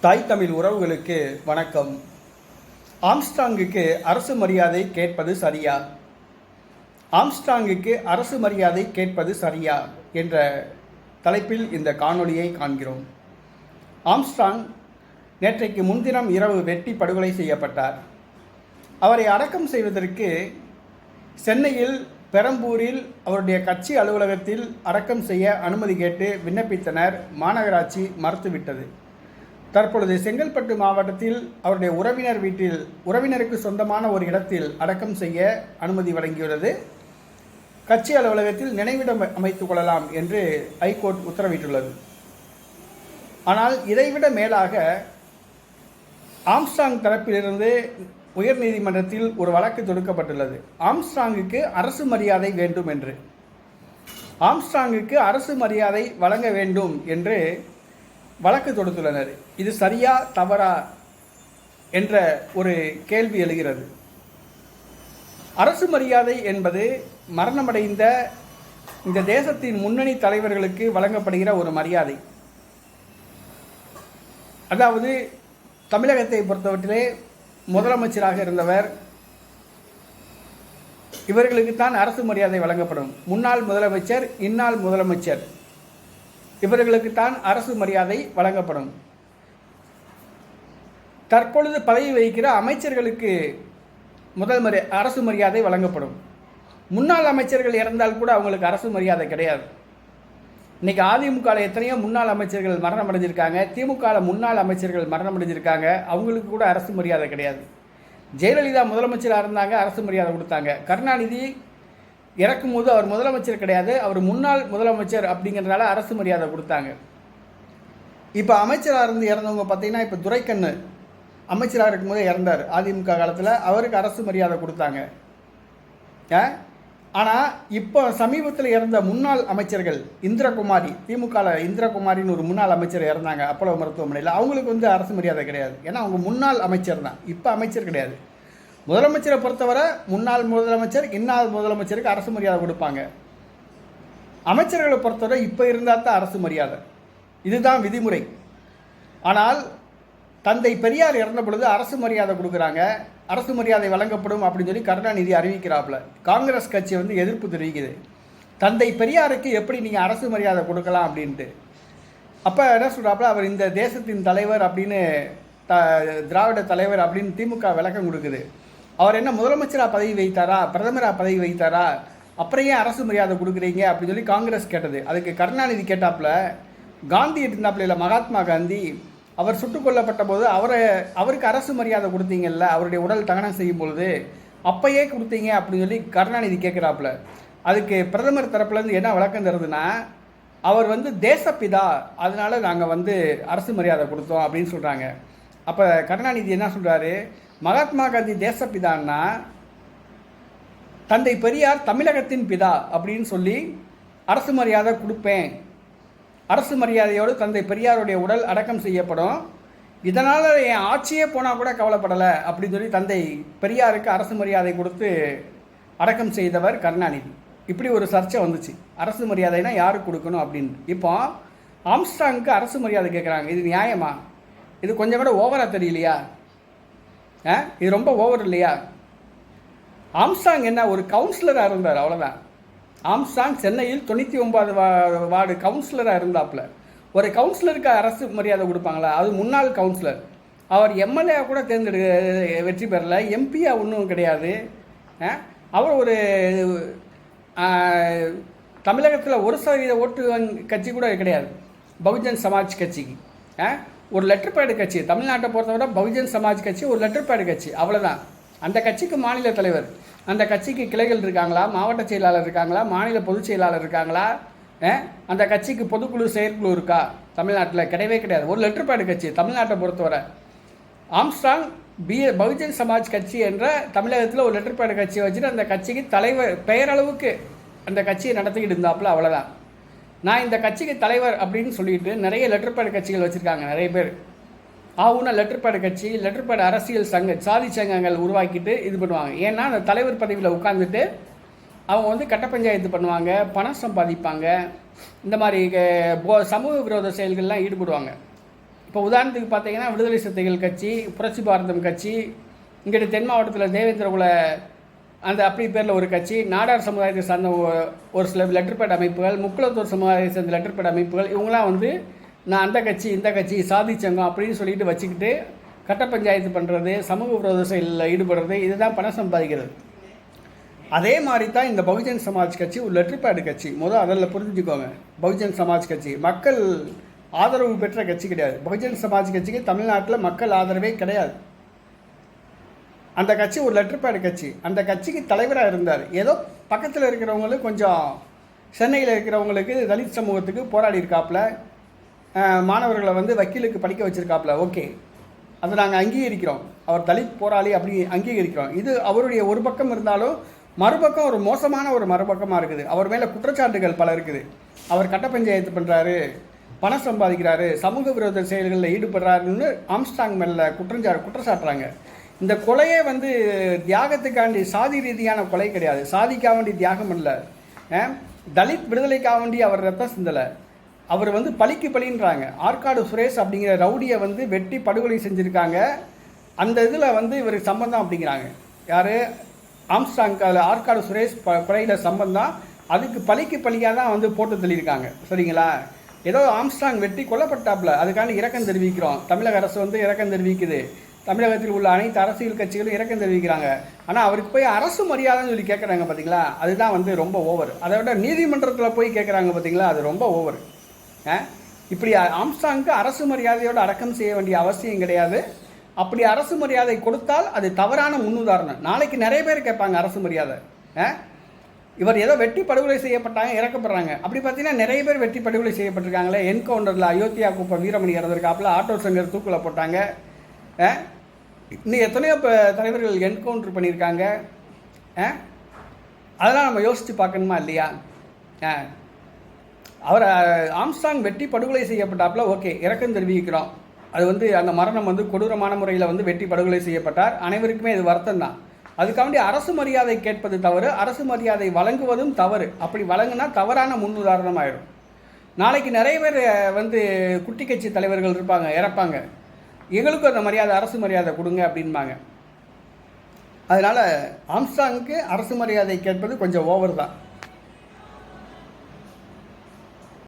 தாய் தமிழ் உறவுகளுக்கு வணக்கம். ஆம்ஸ்ட்ராங்குக்கு அரசு மரியாதை கேட்பது சரியா? ஆம்ஸ்ட்ராங்குக்கு அரசு மரியாதை கேட்பது சரியா? என்ற தலைப்பில் இந்த காணொளியை காண்கிறோம். ஆம்ஸ்ட்ராங் நேற்றைக்கு முன்தினம் இரவு வெட்டி படுகொலை செய்யப்பட்டார். அவரை அடக்கம் செய்வதற்கு சென்னையில் பெரம்பூரில் அவருடைய கட்சி அலுவலகத்தில் அடக்கம் செய்ய அனுமதி கேட்டு விண்ணப்பித்தனர் மாநகராட்சி மறுத்துவிட்டது. தற்பொழுது செங்கல்பட்டு மாவட்டத்தில் அவருடைய உறவினர் வீட்டில் உறவினருக்கு சொந்தமான ஒரு இடத்தில் அடக்கம் செய்ய அனுமதி வழங்கியுள்ளது. கட்சி அலுவலகத்தில் நினைவிடம் அமைத்துக் கொள்ளலாம் என்று ஐகோர்ட் உத்தரவிட்டுள்ளது. ஆனால் இதைவிட மேலாக ஆம்ஸ்டாங் தரப்பிலிருந்து உயர்நீதிமன்றத்தில் ஒரு வழக்கு தொடுக்கப்பட்டுள்ளது. ஆம்ஸ்டாங்குக்கு அரசு மரியாதை வேண்டும் என்று. ஆம்ஸ்டாங்குக்கு அரசு மரியாதை வழங்க வேண்டும் என்று வழக்கு தொடுத்துள்ளனர். இது சரியா தவறா என்ற ஒரு கேள்வி எழுகிறது. அரசு மரியாதை என்பது மரணமடைந்த இந்த தேசத்தின் முன்னணி தலைவர்களுக்கு வழங்கப்படுகிற ஒரு மரியாதை. அதாவது தமிழகத்தை பொறுத்தவற்றிலே முதலமைச்சராக இருந்தவர் இவர்களுக்குத்தான் அரசு மரியாதை வழங்கப்படும். முன்னாள் முதலமைச்சர் இந்நாள் முதலமைச்சர். இவர்களுக்குத்தான் அரசு மரியாதை வழங்கப்படும். தற்பொழுது பதவி வகிக்கிற அமைச்சர்களுக்கு முதல் மரி அரசு மரியாதை வழங்கப்படும். முன்னாள் அமைச்சர்கள் இறந்தால் கூட அவங்களுக்கு அரசு மரியாதை கிடையாது. இன்னைக்கு அதிமுகவில் எத்தனையோ முன்னாள் அமைச்சர்கள் மரணம் அடைஞ்சிருக்காங்க. திமுகவில் முன்னாள் அமைச்சர்கள் மரணம் அடைஞ்சிருக்காங்க. அவங்களுக்கு கூட அரசு மரியாதை கிடையாது. ஜெயலலிதா முதலமைச்சராக இருந்தாங்க அரசு மரியாதை கொடுத்தாங்க. கருணாநிதி இறக்கும் போது அவர் முதலமைச்சர் கிடையாது அவர் முன்னாள் முதலமைச்சர் அப்படிங்கிறதுனால அரசு மரியாதை கொடுத்தாங்க. இப்போ அமைச்சராக இருந்து இறந்தவங்க பார்த்தீங்கன்னா இப்போ துரைக்கண்ணு அமைச்சராக இருக்கும்போது இறந்தார் அதிமுக காலத்தில். அவருக்கு அரசு மரியாதை கொடுத்தாங்க. ஆனால் இப்போ சமீபத்தில் இறந்த முன்னாள் அமைச்சர்கள் இந்திரகுமாரி திமுகவில் இந்திரகுமாரின்னு ஒரு முன்னாள் அமைச்சர் இறந்தாங்க அப்பளோ மருத்துவமனையில். அவங்களுக்கு வந்து அரசு மரியாதை கிடையாது. ஏன்னா அவங்க முன்னாள் அமைச்சர் தான். இப்போ அமைச்சர் கிடையாது. முதலமைச்சரை பொறுத்தவரை முன்னாள் முதலமைச்சர் இன்னாள் முதலமைச்சருக்கு அரசு மரியாதை கொடுப்பாங்க. அமைச்சர்களை பொறுத்தவரை இப்போ இருந்தால் தான் அரசு மரியாதை. இதுதான் விதிமுறை. ஆனால் தந்தை பெரியார் இறந்த பொழுது அரசு மரியாதை கொடுக்குறாங்க. அரசு மரியாதை வழங்கப்படும் அப்படின்னு சொல்லி கருணாநிதி அறிவிக்கிறாப்புல. காங்கிரஸ் கட்சி வந்து எதிர்ப்பு தெரிவிக்குது. தந்தை பெரியாருக்கு எப்படி நீங்கள் அரசு மரியாதை கொடுக்கலாம் அப்படின்ட்டு. அப்போ என்ன சொல்கிறாப்புல அவர் இந்த தேசத்தின் தலைவர் அப்படின்னு த திராவிட தலைவர் அப்படின்னு திமுக விளக்கம் கொடுக்குது. அவர் என்ன முதலமைச்சராக பதவி வைத்தாரா? பிரதமராக பதவி வைத்தாரா? அப்புறம் ஏன் அரசு மரியாதை கொடுக்குறீங்க? அப்படின்னு சொல்லி காங்கிரஸ் கேட்டது. அதுக்கு கருணாநிதி கேட்டாப்புல காந்தி இருந்தாப்புல இல்லை மகாத்மா காந்தி அவர் சுட்டுக் கொல்லப்பட்ட போது அவரை அவருக்கு அரசு மரியாதை கொடுத்தீங்கல்ல அவருடைய உடல் தகனம் செய்யும் பொழுது அப்பயே கொடுத்தீங்க அப்படின்னு சொல்லி கருணாநிதி கேட்குறாப்புல. அதுக்கு பிரதமர் தரப்புலேருந்து என்ன விளக்கம் தருதுன்னா அவர் வந்து தேசப்பிதா அதனால நாங்கள் வந்து அரசு மரியாதை கொடுத்தோம் அப்படின்னு சொல்கிறாங்க அப்போ கருணாநிதி என்ன சொல்கிறாரு மகாத்மா காந்தி தேசப்பிதான்னா தந்தை பெரியார் தமிழகத்தின் பிதா அப்படின்னு சொல்லி அரசு மரியாதை கொடுப்பேன். அரசு மரியாதையோடு தந்தை பெரியாருடைய உடல் அடக்கம் செய்யப்படும். இதனால் என் ஆட்சியே போனால் கூட கவலைப்படலை அப்படின்னு சொல்லி தந்தை பெரியாருக்கு அரசு மரியாதை கொடுத்து அடக்கம் செய்தவர் கருணாநிதி. இப்படி ஒரு சர்ச்சை வந்துச்சு. அரசு மரியாதைனா யாருக்கு கொடுக்கணும் அப்படின்னு. இப்போ ஆம்ஸ்டாங்க்கு அரசு மரியாதை கேட்குறாங்க இது நியாயமா? இது கொஞ்சம் கூட ஓவராக தெரியலையா? இது ரொம்ப ஓவர் இல்லையா? ஆம்சாங் என்ன? ஒரு கவுன்சிலராக இருந்தார் அவ்வளோதான் ஆம்சாங் சென்னையில் தொண்ணூற்றி ஒன்பது வா வார்டு கவுன்சிலராக இருந்தாப்புல. ஒரு கவுன்சிலருக்கு அரசு மரியாதை கொடுப்பாங்களா? அது முன்னாள் கவுன்சிலர் அவர் எம்எல்ஏ கூட தேர்ந்தெடுக்க வெற்றி பெறல. எம்பியாக ஒன்றும் கிடையாது. அவர் ஒரு தமிழகத்தில் ஒரு சதவீத ஓட்டு கட்சி கூட கிடையாது. பகுஜன் சமாஜ் கட்சிக்கு. ஒரு லெட்டர் பேடு கட்சி தமிழ்நாட்டை பொறுத்தவரை பகுஜன் சமாஜ் கட்சி ஒரு லெட்டர் பேடு கட்சி அவ்வளோதான் அந்த கட்சிக்கு மாநில தலைவர் அந்த கட்சிக்கு கிளைகள் இருக்காங்களா மாவட்ட செயலாளர் இருக்காங்களா மாநில பொதுச் செயலாளர் இருக்காங்களா? அந்த கட்சிக்கு பொதுக்குழு செயற்குழு இருக்கா? தமிழ்நாட்டில் கிடையவே கிடையாது. ஒரு லெட்டர் பேடு கட்சி தமிழ்நாட்டை பொறுத்தவரை. ஆம்ஸ்ட்ராங் பி பகுஜன் சமாஜ் கட்சி என்ற தமிழகத்தில் ஒரு லெட்டர் பேடு கட்சியை வச்சுட்டு அந்த கட்சிக்கு தலைவர் பெயரளவுக்கு அந்த கட்சியை நடத்திக்கிட்டு இருந்தாப்புல அவ்வளோதான் நான் இந்த கட்சிக்கு தலைவர் அப்படின்னு சொல்லிட்டு நிறைய லெட்டர் பேட் கட்சிகள் வச்சுருக்காங்க நிறைய பேர். ஆகுனா லெட்டர் பேட் கட்சி லெட்டர் பேட் அரசியல் சங்க சாதி சங்கங்கள் உருவாக்கிட்டு இது பண்ணுவாங்க. ஏன்னா அந்த தலைவர் பதவியில் உட்காந்துட்டு அவங்க வந்து கட்ட பஞ்சாயத்து பண்ணுவாங்க பணம் சம்பாதிப்பாங்க. இந்த மாதிரி போ சமூக விரோத செயல்கள்லாம் ஈடுபடுவாங்க. இப்போ உதாரணத்துக்கு பார்த்தீங்கன்னா விடுதலை சிறுத்தைகள் கட்சி புரட்சி பாரதம் கட்சி இங்கிட்டு தென் மாவட்டத்தில் தேவேந்திரகுல அந்த அப்படி பேரில் ஒரு கட்சி நாடார் சமுதாயத்தை சார்ந்த ஒரு சில லெட்டர் பேட் அமைப்புகள் முக்குளத்தூர் சமுதாயத்தை சேர்ந்த லெட்டர் பேட் அமைப்புகள் இவங்களாம் வந்து நான் அந்த கட்சி இந்த கட்சி சாதி சங்கம் அப்படின்னு சொல்லிட்டு வச்சுக்கிட்டு கட்ட பஞ்சாயத்து பண்ணுறது சமூக விரோத செயலில் ஈடுபடுறது இதுதான் பணம் சம்பாதிக்கிறது. அதே மாதிரி தான் இந்த பகுஜன் சமாஜ் கட்சி ஒரு லெட்டர் பேடு கட்சி. முதல் அதில் புரிஞ்சுக்கோங்க. பகுஜன் சமாஜ் கட்சி. மக்கள் ஆதரவு பெற்ற கட்சி கிடையாது. பகுஜன் சமாஜ் கட்சிக்கு தமிழ்நாட்டில் மக்கள் ஆதரவே கிடையாது. அந்த கட்சி ஒரு லெட்டர் பேடு கட்சி. அந்த கட்சிக்கு தலைவராக இருந்தார். ஏதோ பக்கத்தில் இருக்கிறவங்களும் கொஞ்சம் சென்னையில் இருக்கிறவங்களுக்கு தலித் சமூகத்துக்கு போராடி இருக்காப்புல மாணவர்களை வந்து வக்கீலுக்கு படிக்க வச்சுருக்காப்புல ஓகே. அதை நாங்கள் அங்கீகரிக்கிறோம். அவர் தலித் போராளி அப்படி அங்கீகரிக்கிறோம். இது அவருடைய ஒரு பக்கம் இருந்தாலும் மறுபக்கம் ஒரு மோசமான ஒரு மறுபக்கமாக இருக்குது. அவர் மேலே குற்றச்சாட்டுகள் பல இருக்குது. அவர் கட்ட பஞ்சாயத்து பண்ணுறாரு பணம் சம்பாதிக்கிறாரு. சமூக விரோத செயல்களில் ஈடுபடுறாருன்னு ஆம்ஸ்டாங் மேல குற்றஞ்சா குற்றச்சாட்டுறாங்க. இந்த கொலையே வந்து தியாகத்துக்காண்டி சாதி ரீதியான கொலை கிடையாது. சாதிக்காக வேண்டி தியாகம் இல்லை தலித் விடுதலைக்காக வேண்டி அவர் ரத்தம் சிந்தலை. அவர் வந்து பழிக்கு பழின்றாங்க. ஆற்காடு சுரேஷ் அப்படிங்கிற ரவுடியை வந்து வெட்டி படுகொலை செஞ்சுருக்காங்க. அந்த இதில் வந்து இவர் சம்பந்தம் அப்படிங்கிறாங்க. யார்? ஆம்ஸ்டாங் அதில் ஆற்காடு சுரேஷ் ப கொலையில் சம்பந்தம். அதுக்கு பழிக்கு பழியாக தான் வந்து போட்டு தள்ளியிருக்காங்க. சரிங்களா? ஏதோ ஆம்ஸ்டாங் வெட்டி கொல்லப்பட்டாப்புல. அதுக்காண்டி இரக்கம் தெரிவிக்கிறோம். தமிழக அரசு வந்து இரக்கம் தெரிவிக்குது. தமிழகத்தில் உள்ள அனைத்து அரசியல் கட்சிகளும் இறக்கம் தெரிவிக்கிறாங்க. ஆனால் அவருக்கு போய் அரசு மரியாதைன்னு சொல்லி கேட்குறாங்க பார்த்தீங்களா அதுதான் வந்து ரொம்ப ஓவர் அதை விட நீதிமன்றத்தில் போய் கேட்குறாங்க பார்த்தீங்களா அது ரொம்ப ஓவர் இப்படி ஆம்ஸ்டாங்க்கு அரசு மரியாதையோடு அடக்கம் செய்ய வேண்டிய அவசியம் கிடையாது. அப்படி அரசு மரியாதை கொடுத்தால் அது தவறான முன்னுதாரணம். நாளைக்கு நிறைய பேர் கேட்பாங்க அரசு மரியாதை. ஆ? இவர் ஏதோ வெட்டி படுகொலை செய்யப்பட்டாங்க இறக்கப்படுறாங்க. அப்படி பார்த்தீங்கன்னா நிறைய பேர் வெட்டி படுகொலை செய்யப்பட்டிருக்காங்களே. என்கவுண்டரில் அயோத்தியா குப்பை வீரமணி இறந்திருக்காப்புல ஆட்டோ சங்கர் தூக்கில் போட்டாங்க. ஆ? இன்னும் எத்தனையோ இப்போ தலைவர்கள் என்கவுண்டர் பண்ணியிருக்காங்க. ஆ? அதெல்லாம் நம்ம யோசித்து பார்க்கணுமா இல்லையா? ஆ. அவர் ஆம்ஸ்டாங் வெட்டி படுகொலை செய்யப்பட்டாப்புல ஓகே இறக்கம் தெரிவிக்கிறோம். அது வந்து அந்த மரணம் வந்து கொடூரமான முறையில் வந்து வெட்டி படுகொலை செய்யப்பட்டார். அனைவருக்குமே இது வருத்தம் தான் அதுக்காண்டி அரசு மரியாதை கேட்பது தவறு அரசு மரியாதை வழங்குவதும் தவறு. அப்படி வழங்கினா தவறான முன்னுதாரணம் ஆயிடும் நாளைக்கு நிறைய பேர் வந்து குட்டி கட்சி தலைவர்கள் இருப்பாங்க இறப்பாங்க. எங்களுக்கும் அந்த மரியாதை அரசு மரியாதை கொடுங்க அப்படின்பாங்க. அதனால் ஆம்ஸ்டாங்க்கு அரசு மரியாதை கேட்பது கொஞ்சம் ஓவர் தான்.